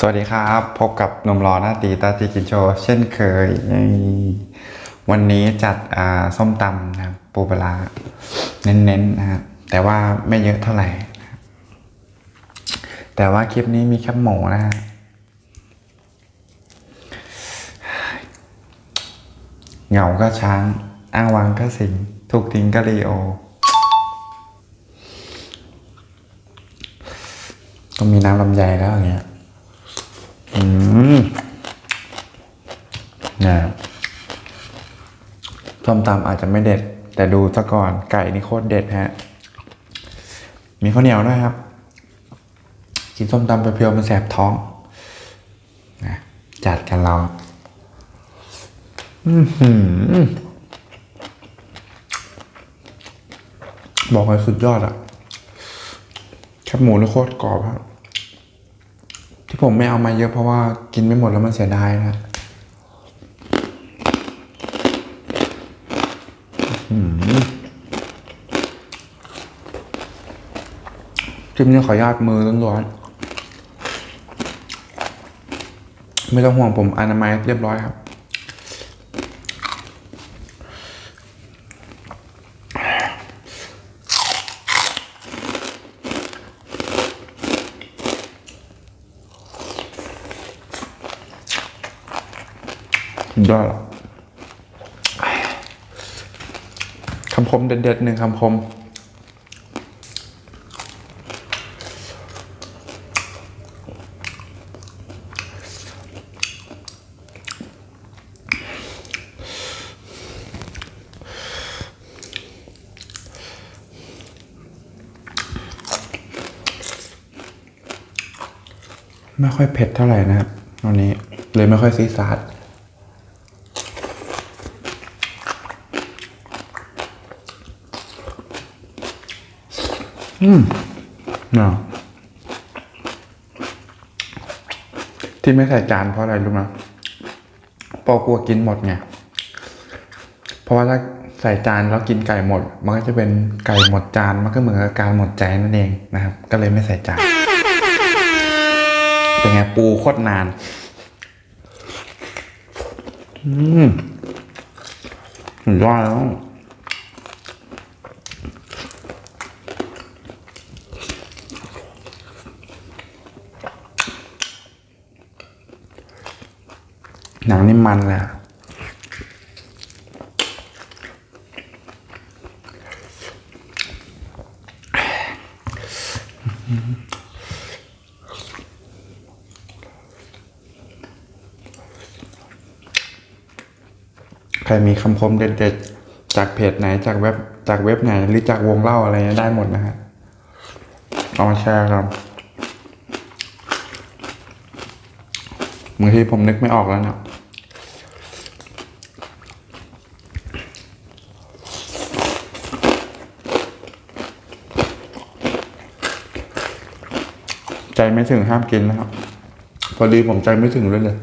สวัสดีครับ พบกับนมรอหน้าตีตาตีกินโชเช่นเคย วันนี้จัดส้มตำนะครับปูปลาเน้นๆนะครับแต่ว่าไม่เยอะเท่าไหร่ แต่ว่าคลิปนี้มีแคบหมูนะฮะเหงาก็ช้าง อ้างวางก็สิง ถูกทิ้งก็รีโอ ต้องมีน้ำลำไยแล้วอย่างเงี้ย อืม นะส้มตำอาจจะไม่เด็ด แต่ดูซะก่อนไก่นี่โคตรเด็ดฮะ มีข้าวเหนียวด้วยครับ กินส้มตำเพียวมันแสบท้องนะจัดกันเราบอกเลยสุดยอดอะแคบหมูนี่โคตรกรอบครับที่ผมไม่เอามาเยอะเพราะว่ากินไม่หมดแล้วมันเสียดายนะอื้อหือ จิ้มนี่ขออนุญาตมือร้อนๆไม่ต้องห่วงผมอนามัยเรียบร้อยครับสุดยอดอะ คมเด็ดๆหนึ่งคำคม ไม่ค่อยเผ็ดเท่าไหร่นะครับวันนี้เลยไม่ค่อยซีซาร์ เนาะที่ไม่ใส่จานเพราะอะไรรู้ไหมพอกลัวกินหมดไง เพราะว่าถ้าใส่จานแล้วกินไก่หมด มันก็จะเป็นไก่หมดจาน มันก็เหมือนกับการหมดใจนั่นเองนะครับ ก็เลยไม่ใส่จาน เป็นไงปูโคตรนาน อืมสุดยอดแล้ว หนังมันเลยอะใครมีคำคมเด็ดๆ จากเพจไหนจากเว็บจากเว็บไหน หรือจากวงเล่าอะไรได้หมดนะฮะเอามาแชร์ครับบางทีผมนึกไม่ออกแล้วเนะ ใจไม่ถึงห้ามกินนะครับ พอดีผมใจไม่ถึงเลยเลย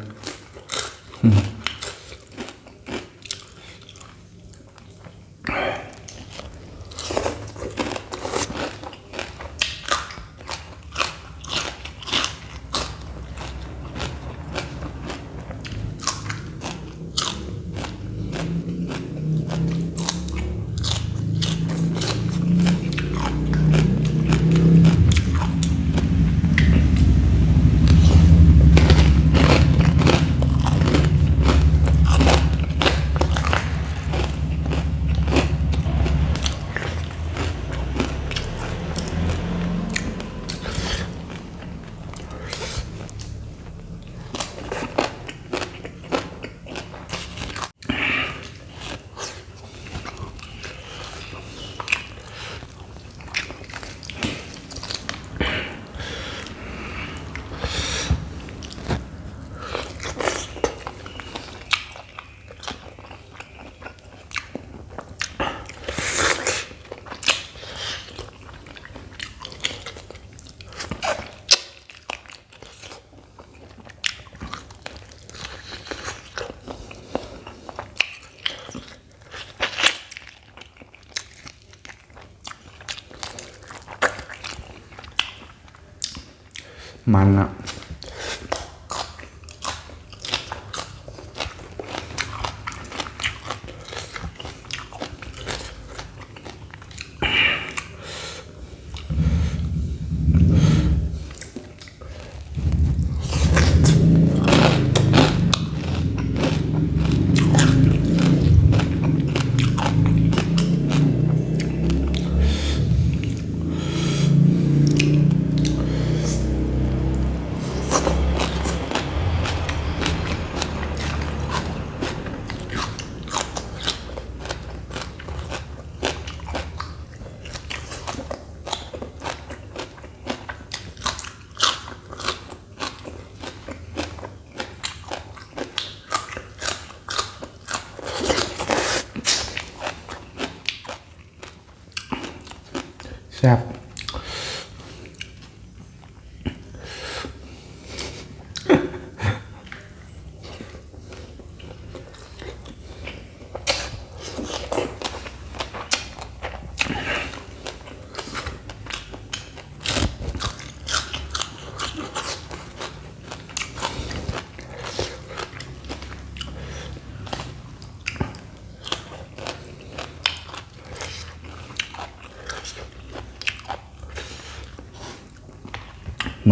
มันอะ Siap.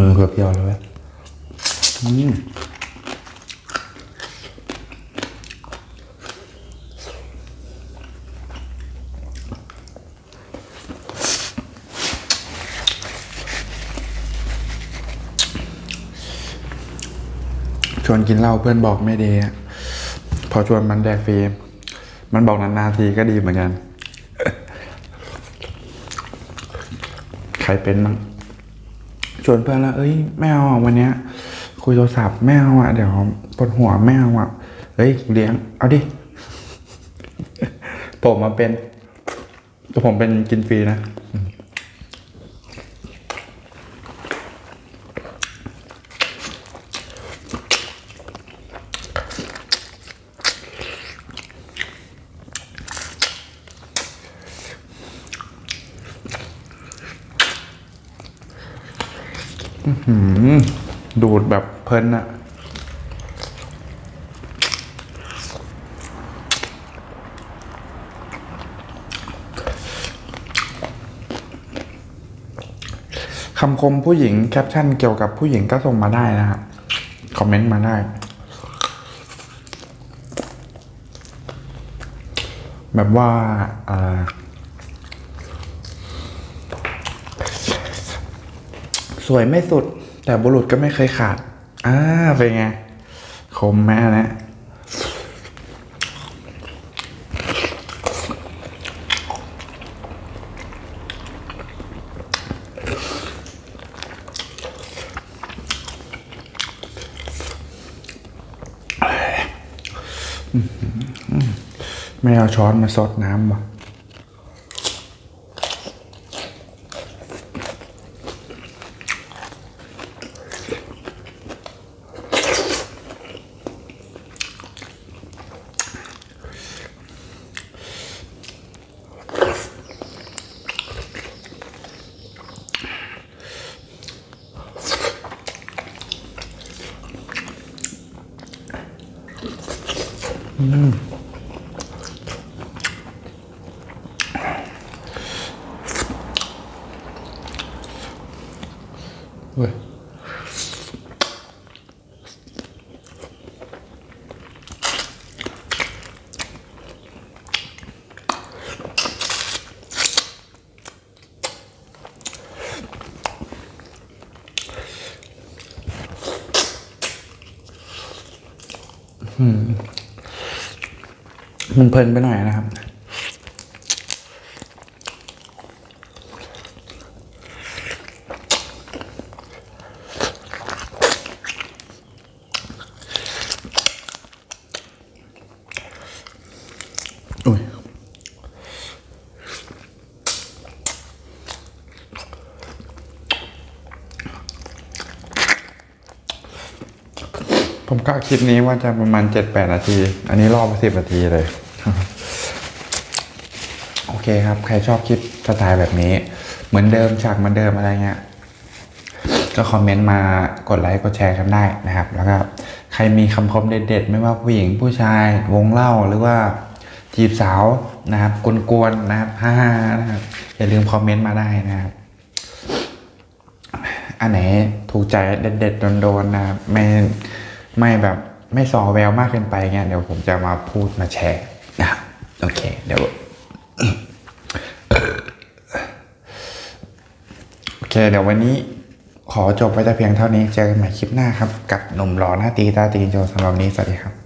มือเพียวๆเลยเว้ยอืมชวนกินเหล้าเพื่อนบอกไม่ดีอะพอชวนมันแดกฟรีมันบอกนานๆทีก็ดีเหมือนกัน ใครเป็นมั้ง ชวนเพื่อนแล้วเอ้ยไม่เอาอะวันเนี้ย คุยโทรศัพท์ไม่เอาอะเดี๋ยวปวดหัวไม่เอาอะเฮ้ยเลี้ยง เอาดิผมมาเป็นแต่ผมเป็นกินฟรีนะ ดูดแบบเพลินอะคำคมผู้หญิงแคปชั่นเกี่ยวกับผู้หญิงก็ส่งมาได้นะครับคอมเมนต์มาได้ แบบว่าอ่า สวยไม่สุด แต่บุรุษก็ไม่เคยขาด อ่าเป็นไง คมแม่นะไม่เอาช้อนมาซดน้ำวะ เว้ยอื มันเพลินไปหน่อยนะครับ อุ้ยผมก็คลิปนี้ว่าจะประมาณเจ็ดแปดนาที อันนี้รอบสิบนาทีเลย เคครับ ใครชอบคลิปสไตล์แบบนี้ เหมือนเดิมฉากเหมือนเดิมอะไรเงี้ย ก็คอมเมนต์มากดไลค์กดแชร์กันได้นะครับ แล้วก็ใครมีคำคมเด็ดๆ ไม่ว่าผู้หญิงผู้ชายวงเล่าหรือว่าจีบสาวนะครับกวนๆนะครับฮ่าๆนะครับอย่าลืมคอมเมนต์มาได้นะครับ อันไหนถูกใจเด็ดๆโดนๆนะครับไม่ไม่แบบไม่สอแววมากเกินไปเงี้ยเดี๋ยวผมจะมาพูดมาแชร์นะครับโอเค เดี๋ยว โอ เคเดี๋ยววันนี้ขอจบไว้แต่เพียงเท่านี้ เจอกันใหม่คลิปหน้าครับ กับหนุ่มหล่อหน้าตีตาตีนโจสำหรับวันนี้ สวัสดีครับ